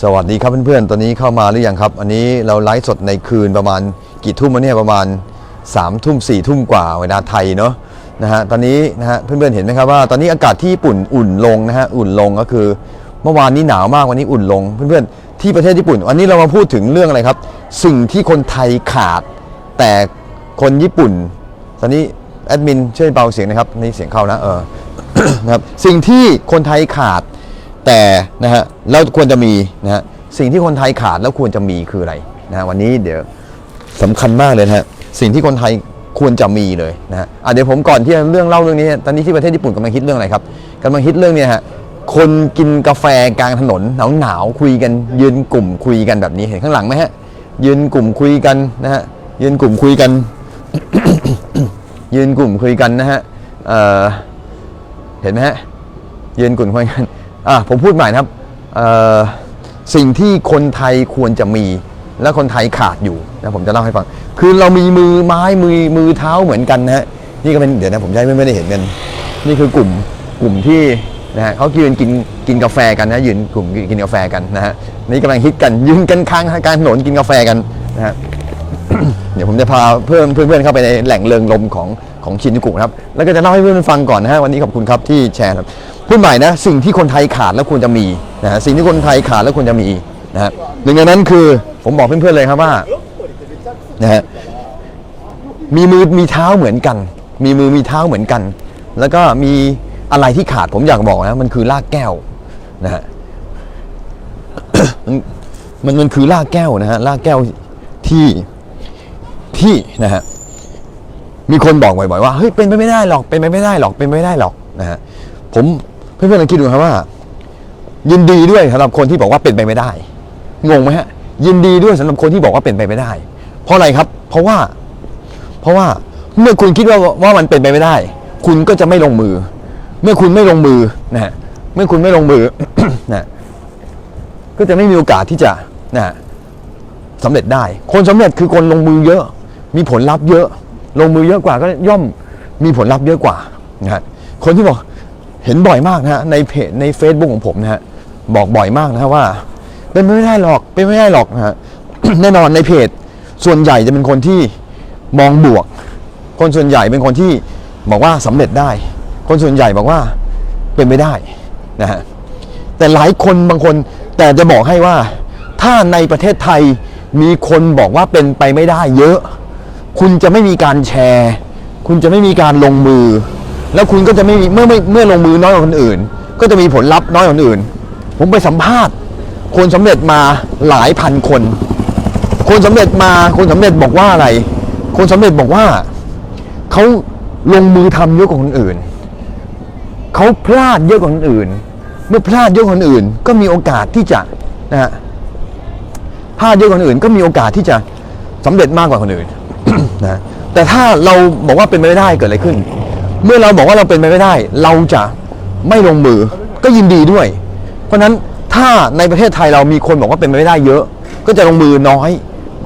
สวัสดีครับเพื่อนๆ ตอนนี้เข้ามาหรือยังครับ อันนี้เราไลฟ์สดในคืนประมาณกี่ทุ่มวะเนี่ยประมาณ3ามทุ่มสี่ทุ่มกว่าเวลาไทยเนาะนะฮะตอนนี้นะฮะเพื่อนๆเห็นไหมครับว่าตอนนี้อากาศที่ญี่ปุ่นอุ่นลงนะฮะอุ่นลงก็คือ เมื่อวานนี้หนาวมากวันนี้อุ่นลง เพื่อนๆที่ประเทศญี่ปุ่น วันนี้เรามาพูดถึงเรื่องอะไรครับ สิ่งที่คนไทยขาด แต่คนญี่ปุ่น ตอนนี้แอดมินช่วยเบาเสียงนะครับนี่เสียงเข้านะเออนะครับสิ่งที่คนไทยขาด แต่นะฮะแล้วควรจะมีนะฮะสิ่งที่คนไทยขาดแล้วควรจะมีคืออะไรนะฮะวันนี้เดี๋ยวสำคัญมากเลยนะฮะสิ่งที่คนไทยควรจะมีเลยนะฮะะเดี๋ยวผมก่อนที่จะเรื่องเล่าเรื่องนี้ ตอนนี้ที่ประเทศญี่ปุ่นกำลังฮิตเรื่องอะไรครับกำลังฮิตเรื่องเนี้ฮะคนกินกาแฟกลางถนนหนาวหนาวๆคุยกัน ยืนกลุ่มคุยกันแบบนี้เห็นข้างหลังไหมฮะยืนกลุ่มคุยกันนะฮะยืนกลุ่มคุยกัน ยืนกลุ่มคุยกันนะฮะเเห็นไหมฮะยืนกลุ่นคุยกัน อะผมพูดใหม่นะครับสิ่งที่คนไทยควรจะมี และคนไทยขาดอยู่นะผมจะเล่าให้ฟัง คือเรามีมือไม้มือมือเท้าเหมือนกันนะฮะนี่ก็เป็นเดี๋ยวนะผมให้ไม่ได้เห็นกันนี่คือกลุ่มกลุ่มที่นะฮะเขายืนกินกินกาแฟกันนะยืนกลุ่มกินกาแฟกันนะฮะนี่กำลังฮิตกันยืนกันข้างกางถนนกินกาแฟกันนะฮะเดี๋ยวผมจะพาเพื่อนเพื่อนเข้าไปในแหล่งเริงลมของของชินจูกุนะครับแล้วก็จะเล่าให้เพื่อนๆฟังก่อนนะฮะวันนี้ขอบคุณครับที่แชร์ครับ พูดใหม่นะสิ่งที่คนไทยขาดแล้วควรจะมีนะฮะสิ่งที่คนไทยขาดแล้วควรจะมีนะฮะหนึ่งในนั้นคือผมบอกเพื่อนๆเลยครับว่านะฮะมีมือมีเท้าเหมือนกัน มีมือมีเท้าเหมือนกัน แล้วก็มีอะไรที่ขาดผมอยากบอกนะมันคือรากแก้วนะฮะมันมันมันคือรากแก้วนะฮะรากแก้วที่ที่นะฮะมีคนบอกบ่อยๆว่าเฮ้ยเป็นไปไม่ได้หรอกเป็นไปไม่ได้หรอกเป็นไปไม่ได้หรอกนะฮะผม เพื่อนๆลองคิดดูครับว่า ยินดีด้วยสำหรับคนที่บอกว่าเป็นไปไม่ได้งงไหมฮะ ยินดีด้วยสำหรับคนที่บอกว่าเป็นไปไม่ได้ เพราะอะไรครับ เพราะว่า เพราะว่าเมื่อคุณคิดว่าว่ามันเป็นไปไม่ได้ คุณก็จะไม่ลงมือ เมื่อคุณไม่ลงมือนะฮะเมื่อคุณไม่ลงมือนะก็จะไม่มีโอกาสที่จะนะสำเร็จได้ คนสำเร็จคือคนลงมือเยอะ มีผลลัพธ์เยอะ ลงมือเยอะกว่าก็ย่อมมีผลลัพธ์เยอะกว่านะฮะคนที่บอก เห็นบ่อยมากนะฮะในเพจใน Facebook ของผมนะฮะบอกบ่อยมากนะฮะว่า เป็นไม่ได้หรอกเป็นไม่ได้หรอกนะฮะแน่นอนในเพจส่วนใหญ่จะเป็นคนที่มองบวก คนส่วนใหญ่เป็นคนที่บอกว่าสำเร็จได้ คนส่วนใหญ่บอกว่าเป็นไปได้นะฮะแต่หลายคนบางคนแต่จะบอกให้ว่า ถ้าในประเทศไทยมีคนบอกว่าเป็นไปไม่ได้เยอะ คุณจะไม่มีการแชร์ คุณจะไม่มีการลงมือ แล้วคุณก็จะไม่มีเมื่อไม่เมื่อลงมือน้อยกว่าคนอื่น ก็จะมีผลลัพธ์น้อยกว่าคนอื่น ผมไปสัมภาษณ์ คนสำเร็จมาหลายพันคน คนสำเร็จมาคนสำเร็จบอกว่าอะไร คนสำเร็จบอกว่าเขาลงมือทำเยอะกว่าคนอื่นเขาพลาดเยอะกว่าคนอื่น เมื่อพลาดเยอะกว่าคนอื่น ก็มีโอกาสที่จะนะฮะพลาดเยอะกว่าคนอื่น ก็มีโอกาสที่จะสำเร็จมากกว่าคนอื่นนะแต่ถ้าเราบอกว่าเป็นไม่ได้เกิดอะไรขึ้น เมื่อเราบอกว่าเราเป็นไปไม่ได้ เราจะไม่ลงมือก็ยินดีด้วย เพราะฉะนั้นถ้าในประเทศไทยเรามีคนบอกว่าเป็นไปไม่ได้เยอะ ก็จะลงมือน้อย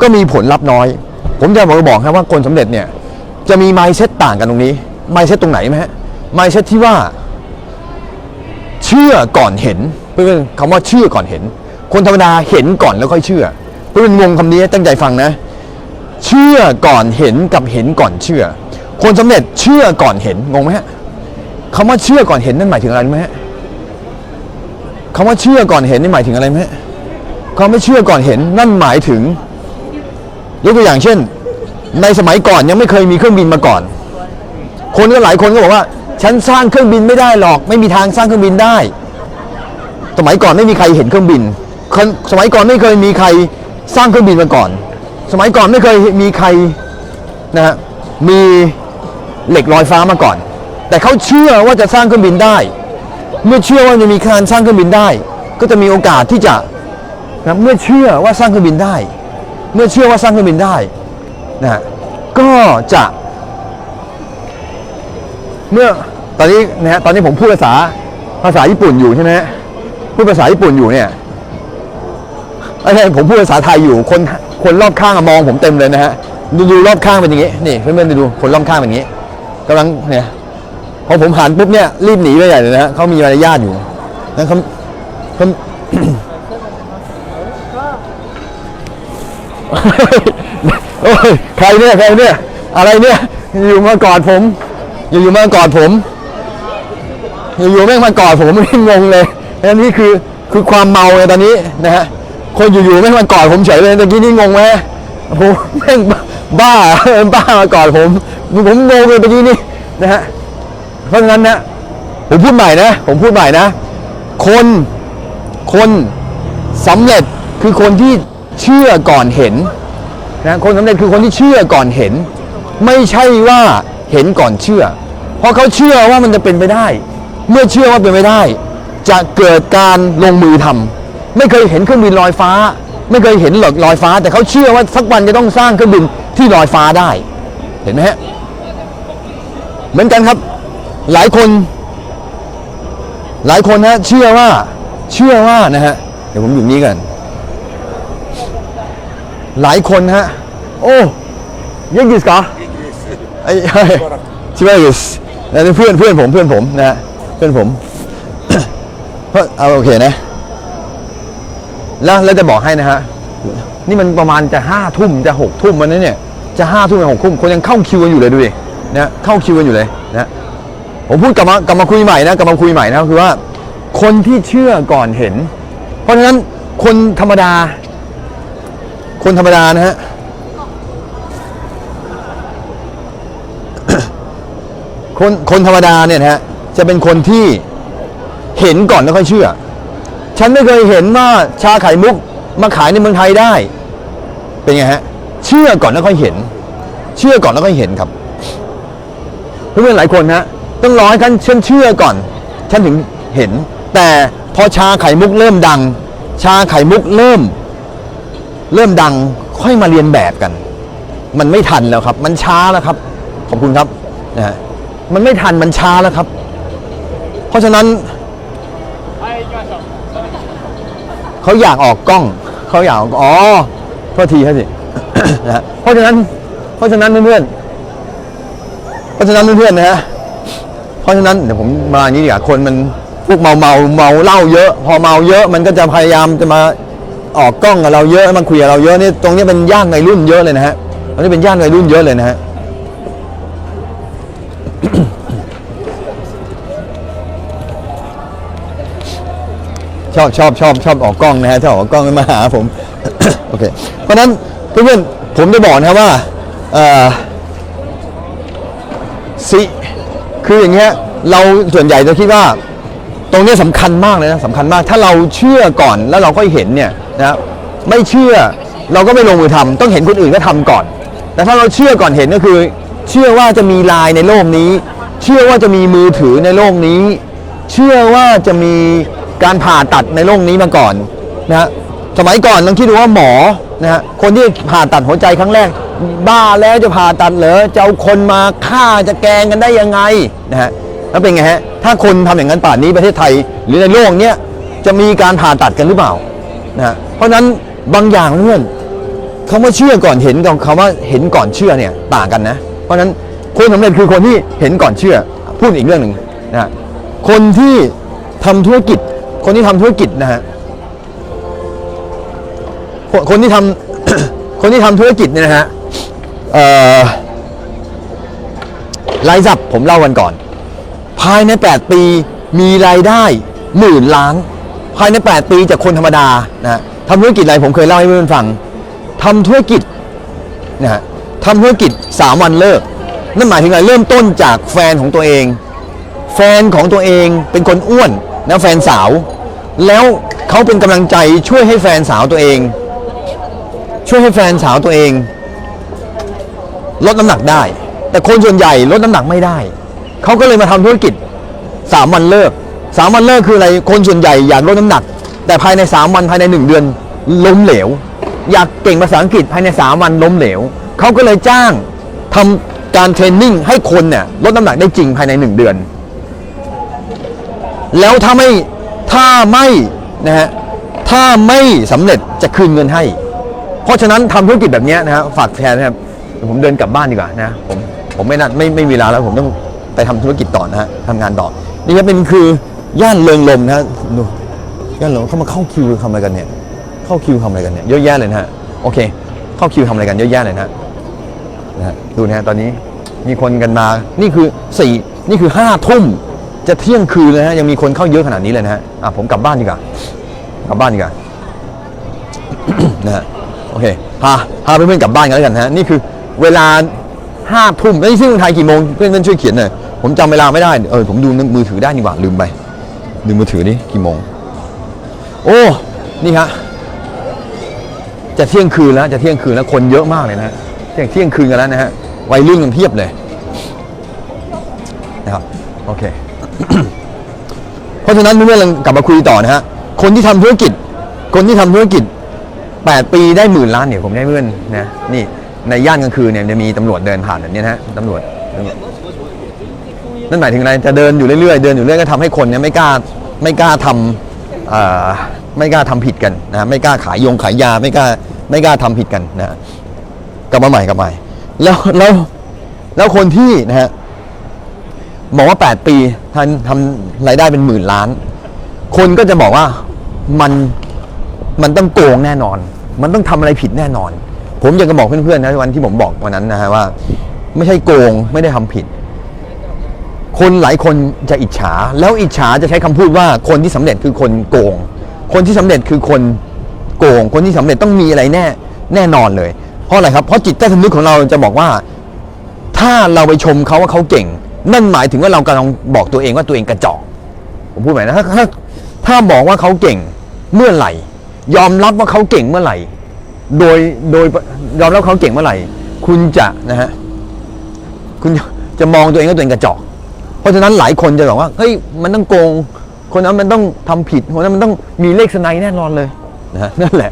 ก็มีผลลัพธ์น้อย ผมจะบอกบอกครับว่าคนสำเร็จเนี่ยจะมีไมเซ็ตต่างกันตรงนี้ไมเซ็ตตรงไหนไหมฮะไมเซ็ตที่ว่า เชื่อก่อนเห็นเพื่อนคำว่าเชื่อก่อนเห็น คนธรรมดาเห็นก่อนแล้วค่อยเชื่อเพื่อนงงคำนี้ตั้งใจฟังนะ เชื่อก่อนเห็นกับเห็นก่อนเชื่อ คนสำเร็จเชื่อก่อนเห็นงงไหมฮะคำว่าเชื่อก่อนเห็นนั่นหมายถึงอะไรไหมฮะคำว่าเชื่อก่อนเห็นนี่หมายถึงอะไรไหมฮะคำว่าเชื่อก่อนเห็นนั่นหมายถึงยกตัวอย่างเช่น ในสมัยก่อนยังไม่เคยมีเครื่องบินมาก่อน คนก็หลายคนก็บอกว่า ฉันสร้างเครื่องบินไม่ได้หรอก ไม่มีทางสร้างเครื่องบินได้ สมัยก่อนไม่มีใครเห็นเครื่องบิน สมัยก่อนไม่เคยมีใครสร้างเครื่องบินมาก่อน สมัยก่อนไม่เคยมีใครนะฮะมี เหล็กลอยฟ้ามาก่อน แต่เขาเชื่อว่าจะสร้างเครื่องบินได้ เมื่อเชื่อว่าจะมีการสร้างเครื่องบินได้ ก็จะมีโอกาสที่จะนะเมื่อเชื่อว่าสร้างเครื่องบินได้ เมื่อเชื่อว่าสร้างเครื่องบินได้นะก็จะเมื่อตอนนี้นะฮะตอนนี้ผมพูดภาษาภาษาญี่ปุ่นอยู่ใช่ไหมฮะพูดภาษาญี่ปุ่นอยู่เนี่ยไม่ใช่ผมพูดภาษาไทยอยู่คนคนรอบข้างมองผมเต็มเลยนะฮะดูดูรอบข้างเป็นอย่างงี้นี่เพื่อนๆดูคนรอบข้างเป็นอย่างงี้ กำลังเนี่ยพอผมหันปุ๊บเนี่ยรีบหนีไปใหญ่เลยนะฮะเขามีมารยาทอยู่นะเขาเขาโอ้ยใครเนี่ยใครเนี่ย อะไรเนี่ย อยู่มากอดผม อยู่ๆมากอดผม อยู่ๆแม่งมากอดผมไม่งงเลยอันนี้คือคือความเมาไงตอนนี้นะฮะคนอยู่ๆแม่งมากอดผมเฉยเลยตะกี้นี่งงไหมโอ้โหแม่ง บ้าบ้ามาก่อดผมผมงงเลยตะกี้นี่นะฮะเพราะฉะนั้นนะผมพูดใหม่นะผมพูดใหม่นะ คนคนสำเร็จคือคนที่เชื่อก่อนเห็นนะคนสำเร็จคือคนที่เชื่อก่อนเห็น ไม่ใช่ว่าเห็นก่อนเชื่อ เพราะเขาเชื่อว่ามันจะเป็นไปได้ เมื่อเชื่อว่าเป็นไปได้ จะเกิดการลงมือทำไม่เคยเห็นเครื่องบินลอยฟ้า ไม่เคยเห็นหลอดลอยฟ้า แต่เขาเชื่อว่าสักวันจะต้องสร้างเครื่องบิน ที่ลอยฟ้าได้ เห็นไหมฮะ เหมือนกันครับ หลายคน หลายคนนะเชื่อว่า เชื่อว่านะฮะ เดี๋ยวผมอยู่นี่กัน หลายคนฮะ โอ้ยังกิสกะไอ้ไอ้ชิบะกิสนั่นเพื่อนเพื่อนผมเพื่อนผมนะฮะ เพื่อนผมเพราะเอาโอเคนะ แล้วแล้วจะบอกให้นะฮะนี่มันประมาณจะห้าทุ่มจะหกทุ่มวันนี้เนี่ย จะห้าทุ่มหกทุ่มคนยังเข้าคิวกันอยู่เลยดูดินะเข้าคิวกันอยู่เลยนะผมพูดกลับมากลับมาคุยใหม่นะกลับมาคุยใหม่นะคือว่าคนที่เชื่อก่อนเห็น เพราะฉะนั้นคนธรรมดา คนธรรมดานะฮะคนคนธรรมดาเนี่ยนะฮะจะเป็นคนที่เห็นก่อนแล้วค่อยเชื่อ ฉันไม่เคยเห็นว่าชาไข่มุกมาขายในเมืองไทยได้ เป็นไงฮะ เชื่อก่อนแล้วค่อยเห็น เชื่อก่อนแล้วค่อยเห็นครับเพื่อนๆหลายคนฮะต้องรอให้ฉันฉันเชื่อก่อนฉันถึงเห็น แต่พอชาไข่มุกเริ่มดัง ชาไข่มุกเริ่ม เริ่มดังค่อยมาเรียนแบบกัน มันไม่ทันแล้วครับ มันช้าแล้วครับ ขอบคุณครับนะฮะมันไม่ทันมันช้าแล้วครับ เพราะฉะนั้นเขาอยากออกกล้องเขาอยากออกอ๋อโทษทีครับสิ นะเพราะฉะนั้น เพราะฉะนั้นเพื่อนๆเพราะฉะนั้นเพื่อนๆนะฮะเพราะฉะนั้นเดี๋ยวผมมาอย่างนี้ดีกว่าคนมันพวกเมาเมาเมาเหล้าเยอะ พอเมาเยอะมันก็จะพยายามจะมาออกกล้องกับเราเยอะมาคุยกับเราเยอะนี่ตรงนี้เป็นย่านวัยรุ่นเยอะเลยนะฮะตรงนี้เป็นย่านวัยรุ่นเยอะเลยนะฮะชอบชอบชอบชอบออกกล้องนะฮะชอบออกกล้องมาหาผม โอเค เพราะฉะนั้น เพื่อนๆผมจะบอกนะครับว่าสิคืออย่างเงี้ยเราส่วนใหญ่จะคิดว่า ตรงนี้ยสำคัญมากเลยนะสำคัญมาก ถ้าเราเชื่อก่อนแล้วเราก็เห็นเนี่ยนะไม่เชื่อเราก็ไม่ลงมือทำต้องเห็นคนอื่นก็ทำก่อน แต่ถ้าเราเชื่อก่อนเห็นก็คือ เชื่อว่าจะมีไลน์ในโลกนี้ เชื่อว่าจะมีมือถือในโลกนี้ เชื่อว่าจะมีการผ่าตัดในโลกนี้มาก่อนนะฮะสมัยก่อนลองคิดดูว่าหมอ นะฮะคนที่ผ่าตัดหัวใจครั้งแรก บ้าแล้วจะผ่าตัดเหรอจะเอาคนมาฆ่าจะแกงกันได้ยังไงนะฮะแล้วเป็นไงฮะถ้าคนทำอย่างนั้นป่านนี้ประเทศไทย หรือในโลกเนี้ยจะมีการผ่าตัดกันหรือเปล่านะฮะเพราะนั้นบางอย่างเพื่อนคำว่าเชื่อก่อนเห็นกับคำว่าเห็นก่อนเชื่อเนี่ยต่างกันนะ เพราะนั้นคนสำเร็จคือคนที่เห็นก่อนเชื่อ พูดอีกเรื่องหนึ่งนะฮะคนที่ทำธุรกิจ คนที่ทำธุรกิจนะฮะ คนคนที่ทำ คนที่ทำธุรกิจเนี่ยนะฮะรายสับผมเล่ากันก่อน ภายใน 8 ปีมีรายได้หมื่นล้าน ภายใน 8 ปีจากคนธรรมดานะทำธุรกิจอะไรผมเคยเล่าให้เพื่อนฟังทำธุรกิจนะฮะทำธุรกิจ 3 วันเลิก นั่นหมายถึงอะไรเริ่มต้นจากแฟนของตัวเอง แฟนของตัวเองเป็นคนอ้วนนะแฟนสาว แล้วเขาเป็นกำลังใจช่วยให้แฟนสาวตัวเอง ช่วยให้แฟนสาวตัวเอง ลดน้ำหนักได้ แต่คนส่วนใหญ่ลดน้ำหนักไม่ได้ เขาก็เลยมาทำธุรกิจ3วันเลิก3วันเลิกคืออะไร คนส่วนใหญ่อยากลดน้ำหนัก แต่ภายใน3วันภายใน1เดือน ล้มเหลว อยากเก่งภาษาอังกฤษภายใน3วันล้มเหลว เขาก็เลยจ้างทำการเทรนนิ่งให้คนเนี่ยลดน้ำหนักได้จริงภายใน1เดือน แล้วถ้าไม่ถ้าไม่นะฮะถ้าไม่สำเร็จจะคืนเงินให้ เพราะฉะนั้นทำธุรกิจแบบนี้นะฮะฝากแทนนะครับผมเดินกลับบ้านดีกว่านะผมผมไม่นัดไม่ไม่มีเวลาแล้วผมต้องไปทำธุรกิจต่อนะฮะทำงานต่อ นี่ก็เป็นคือย่านเริงลมนะฮะดูย่านเริงเข้ามาเข้าคิวทำอะไรกันเนี่ย เข้าคิวทำอะไรกันเนี่ยเยอะแยะเลยนะฮะโอเค เข้าคิวทำอะไรกันเยอะแยะเลยนะนะฮะดูนะฮะตอนนี้มีคนกันมา นี่คือสี่นี่คือห้าทุ่มจะเที่ยงคืนเลยนะฮะยังมีคนเข้าเยอะขนาดนี้เลยนะฮะอะผมกลับบ้านดีกว่ากลับบ้านดีกว่านะฮะ อเคพาพาเพื่อนๆกลับบ้านกันแล้วกันนะฮะนี่คือเวลาห้าทุ่มแล้วนี่ซึ่งเมืองไทยกี่โมงเพื่อนๆช่วยเขียนหน่อยผมจำเวลาไม่ได้เออผมดูมือถือได้นี่หว่าลืมไปดูมือถือนี่กี่โมง โอ้นี่ฮะจะเที่ยงคืนแล้วจะเที่ยงคืนแล้วคนเยอะมากเลยนะฮะเที่ยงเที่ยงคืนกันแล้วนะฮะวัยรุ่นกันเพียบเลยนะครับโอเคเพราะฉะนั้นเมื่อเรากลับมาคุยต่อนะฮะคนที่ทำธุรกิจ คนที่ทำธุรกิจ 8 ปีได้หมื่นล้านเนี่ยผมได้เพื่อนนะนี่ในย่านกลางคืนเนี่ยจะมีตำรวจเดินผ่านแบบนี้นะฮะตำรวจนั่นหมายถึงอะไรจะเดินอยู่เรื่อยๆเดินอยู่เรื่อยก็ทำให้คนเนี่ยไม่กล้าไม่กล้าทำไม่กล้าทำผิดกันนะไม่กล้าขายยงขายยาไม่กล้าไม่กล้าทำผิดกันนะกลับมาใหม่กลับมาแล้วแล้วแล้วคนที่นะฮะบอกว่า 8 ปีทำทำรายได้เป็นหมื่นล้าน คนก็จะบอกว่ามันมันต้องโกงแน่นอน มันต้องทำอะไรผิดแน่นอน ผมอยากจะบอกเพื่อนๆนะวันที่ผมบอกวันนั้นนะฮะว่า ไม่ใช่โกงไม่ได้ทำผิด คนหลายคนจะอิจฉา แล้วอิจฉาจะใช้คำพูดว่าคนที่สำเร็จคือคนโกง คนที่สำเร็จคือคนโกง คนที่สำเร็จต้องมีอะไรแน่แน่นอนเลย เพราะอะไรครับเพราะจิตใต้สำนึกของเราจะบอกว่า ถ้าเราไปชมเขาว่าเขาเก่ง นั่นหมายถึงว่าเรากำลังบอกตัวเองว่าตัวเองกระจอกผมพูดใหม่นะถ้าถ้าถ้าบอกว่าเขาเก่งเมื่อไหร่ ยอมรับว่าเขาเก่งเมื่อไหร่ โดยโดยยอมรับเขาเก่งเมื่อไหร่ คุณจะนะฮะคุณจะมองตัวเองว่าตัวเองกระจอก เพราะฉะนั้นหลายคนจะบอกว่าเฮ้ยมันต้องโกง คนนั้นมันต้องทำผิดคนนั้นมันต้องมีเลขสไนแน่นอนเลยนะนั่นแหละ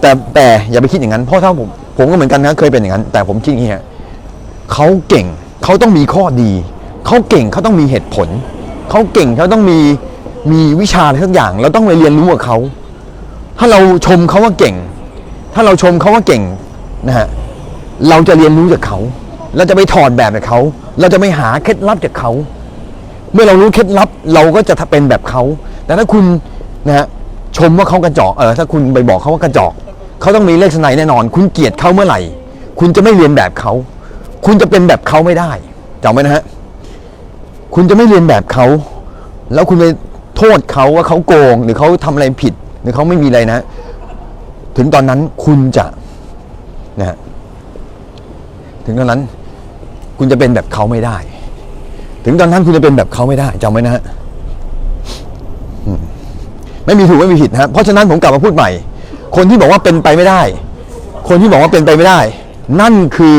แต่แต่อย่าไปคิดอย่างนั้น เพราะถ้าผมผมก็เหมือนกันนะเคยเป็นอย่างนั้น แต่ผมคิดอย่างนี้ฮะเขาเก่งเขาต้องมีข้อดี เขาเก่งเขาต้องมีเหตุผล เขาเก่งเขาต้องมีมีวิชาอะไรสักอย่าง เราต้องไปเรียนรู้กับเขา ถ้าเราชมเขาว่าเก่ง ถ้าเราชมเขาว่าเก่งนะฮะเราจะเรียนรู้จากเขา เราจะไปถอดแบบจากเขา เราจะไม่หาเคล็ดลับจากเขา เมื่อเรารู้เคล็ดลับเราก็จะเป็นแบบเขา แต่ถ้าคุณนะฮะชมว่าเขากระจอกเออถ้าคุณไปบอกเขาว่ากระจอกเขาต้องมีเลขสไนด์แน่นอน คุณเกลียดเขาเมื่อไหร่ คุณจะไม่เรียนแบบเขา คุณจะเป็นแบบเขาไม่ได้จำไว้นะฮะคุณจะไม่เรียนแบบเขา แล้วคุณไปโทษเขาว่าเขาโกง หรือเขาทำอะไรผิด หรือเขาไม่มีอะไรนะ ถึงตอนนั้นคุณจะนะฮะถึงตอนนั้นคุณจะเป็นแบบเขาไม่ได้ ถึงตอนนั้นคุณจะเป็นแบบเขาไม่ได้จำไว้นะฮะไม่มีถูกไม่มีผิดนะครับเพราะฉะนั้นผมกลับมาพูดใหม่ คนที่บอกว่าเป็นไปไม่ได้ คนที่บอกว่าเป็นไปไม่ได้ นั่นคือ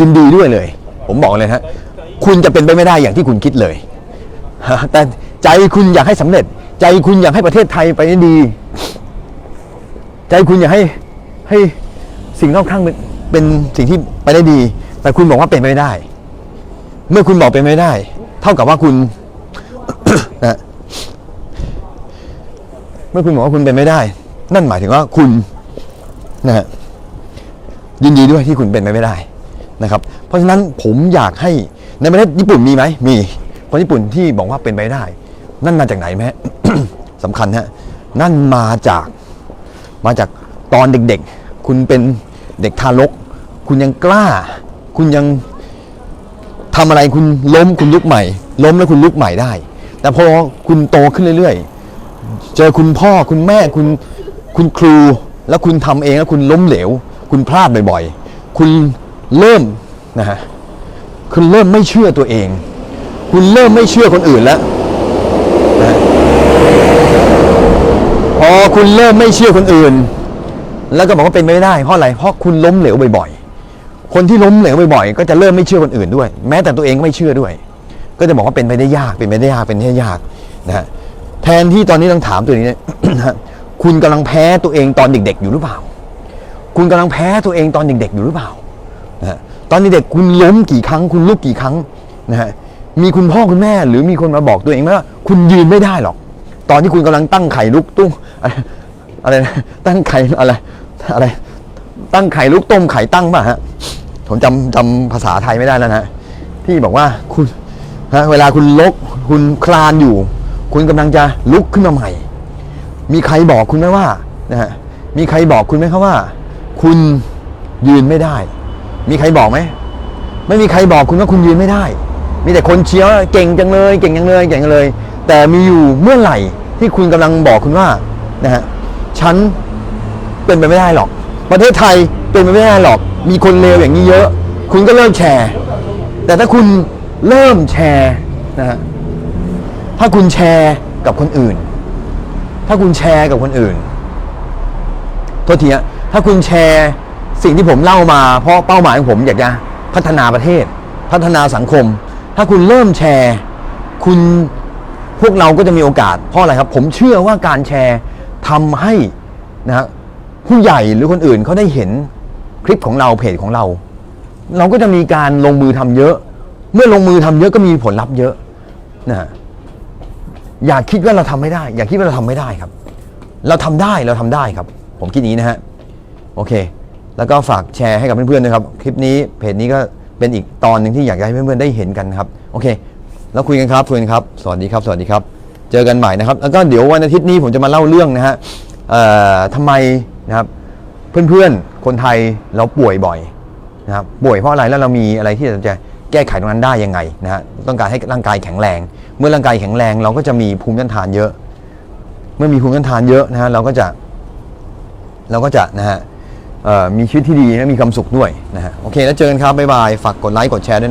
ยินดีด้วยเลย ผมบอกเลยฮะคุณจะเป็นไปไม่ได้อย่างที่คุณคิดเลยแต่ใจคุณอยากให้สำเร็จ ใจคุณอยากให้ประเทศไทยไปได้ดี ใจคุณอยากให้ให้สิ่งรอบข้างเป็นเป็นสิ่งที่ไปได้ดี แต่คุณบอกว่าเป็นไปไม่ได้ เมื่อคุณบอกเป็นไม่ได้ เท่ากับว่าคุณนะเมื่อคุณบอกว่าคุณเป็นไม่ได้ นั่นหมายถึงว่าคุณนะฮะยินดีด้วยที่คุณเป็นไปไม่ได้นะครับ เพราะฉะนั้นผมอยากให้ในประเทศญี่ปุ่นมีไหมมีคนญี่ปุ่นที่บอกว่าเป็นไปได้ นั่นมาจากไหนไหมสำคัญฮะนั่นมาจากมาจากตอนเด็กๆ คุณเป็นเด็กทารก คุณยังกล้า คุณยังทำอะไรคุณล้มคุณลุกใหม่ ล้มแล้วคุณลุกใหม่ได้ แต่พอคุณโตขึ้นเรื่อยๆ เจอคุณพ่อคุณแม่คุณคุณครู แล้วคุณทำเองแล้วคุณล้มเหลว คุณพลาดบ่อยๆ คุณเริ่มนะฮะคุณเริ่มไม่เชื่อตัวเอง คุณเริ่มไม่เชื่อคนอื่นแล้วนะฮะ พอคุณเริ่มไม่เชื่อคนอื่น แล้วก็บอกว่าเป็นไม่ได้เพราะอะไรเพราะคุณล้มเหลวบ่อยๆ คนที่ล้มเหลวบ่อยๆ ก็จะเริ่มไม่เชื่อคนอื่นด้วย แม้แต่ตัวเองก็ไม่เชื่อด้วย ก็จะบอกว่าเป็นไปได้ยากเป็นไปได้ยากเป็นไปได้ยากนะฮะแทนที่ตอนนี้ต้องถามตัวนี้นะคุณกำลังแพ้ตัวเองตอนเด็ก ๆ อยู่หรือเปล่า คุณกำลังแพ้ตัวเองตอนเด็ก ๆ อยู่หรือเปล่านะฮะตอนเด็กๆคุณล้มกี่ครั้ง คุณลุกกี่ครั้งนะฮะมีคุณพ่อคุณแม่ หรือมีคนมาบอกตัวเองไหมว่าคุณยืนไม่ได้หรอก ตอนที่คุณกำลังตั้งไข่ลุกตุ้งอะไรนะตั้งไข่อะไร อะไร ตั้งไข่ลุกต้มไข่ตั้งป่ะฮะผมจำจำภาษาไทยไม่ได้แล้วนะฮะที่บอกว่าคุณฮะเวลาคุณลกคุณคลานอยู่ คุณกำลังจะลุกขึ้นมาใหม่ มีใครบอกคุณไหมว่านะฮะมีใครบอกคุณไหมครับว่า คุณยืนไม่ได้ มีใครบอกไหมไม่มีใครบอกคุณว่าคุณยืนไม่ได้ มีแต่คนเชียร์เก่งจังเลย เก่งจังเลย เก่งจังเลย แต่มีอยู่เมื่อไหร่ที่คุณกำลังบอกคุณว่านะฮะฉันเป็นไปไม่ได้หรอก ประเทศไทยเป็นไปไม่ได้หรอก มีคนเลวอย่างนี้เยอะ คุณก็เริ่มแชร์ แต่ถ้าคุณเริ่มแชร์นะฮะถ้าคุณแชร์กับคนอื่น ถ้าคุณแชร์กับคนอื่นโทษทีฮะถ้าคุณแชร์สิ่งที่ผมเล่ามา เพราะเป้าหมายของผมอยากจะพัฒนาประเทศ พัฒนาสังคม ถ้าคุณเริ่มแชร์ คุณ วกเราก็จะมีโอกาส เพราะอะไรครับ ผมเชื่อว่าการแชร์ทำให้นะฮะผู้ใหญ่หรือคนอื่นเขาได้เห็นคลิปของเราเพจของเรา เราก็จะมีการลงมือทำเยอะ เมื่อลงมือทำเยอะก็มีผลลัพธ์เยอะนะฮะอย่าคิดว่าเราทำไม่ได้ อย่าคิดว่าเราทำไม่ได้ครับ เราทำได้เราทำได้ครับ ผมคิดอย่างนี้นะฮะโอเค แล้วก็ฝากแชร์ให้กับเพื่อนๆนะครับ คลิปนี้เพจนี้ก็เป็นอีกตอนหนึ่งที่อยากให้เพื่อนๆได้เห็นกันครับ โอเค แล้วคุยกันครับคุยกันครับ สวัสดีครับ สวัสดีครับ เจอกันใหม่นะครับ แล้วก็เดี๋ยววันอาทิตย์นี้ผมจะมาเล่าเรื่องนะฮะทำไมนะครับเพื่อนๆ คนไทยเราป่วยบ่อยนะครับป่วยเพราะอะไรแล้วเรามีอะไรที่จะแก้ไขตรงนั้นได้ยังไงนะฮะต้องการให้ร่างกายแข็งแรง เมื่อร่างกายแข็งแรงเราก็จะมีภูมิต้านทานเยอะ เมื่อมีภูมิต้านทานเยอะนะฮะเราก็จะเราก็จะนะฮะมีชีวิตที่ดีและมีความสุขด้วยนะฮะโอเคแล้วเจอกันครับบ๊ายบายฝากกดไลค์กดแชร์ด้วย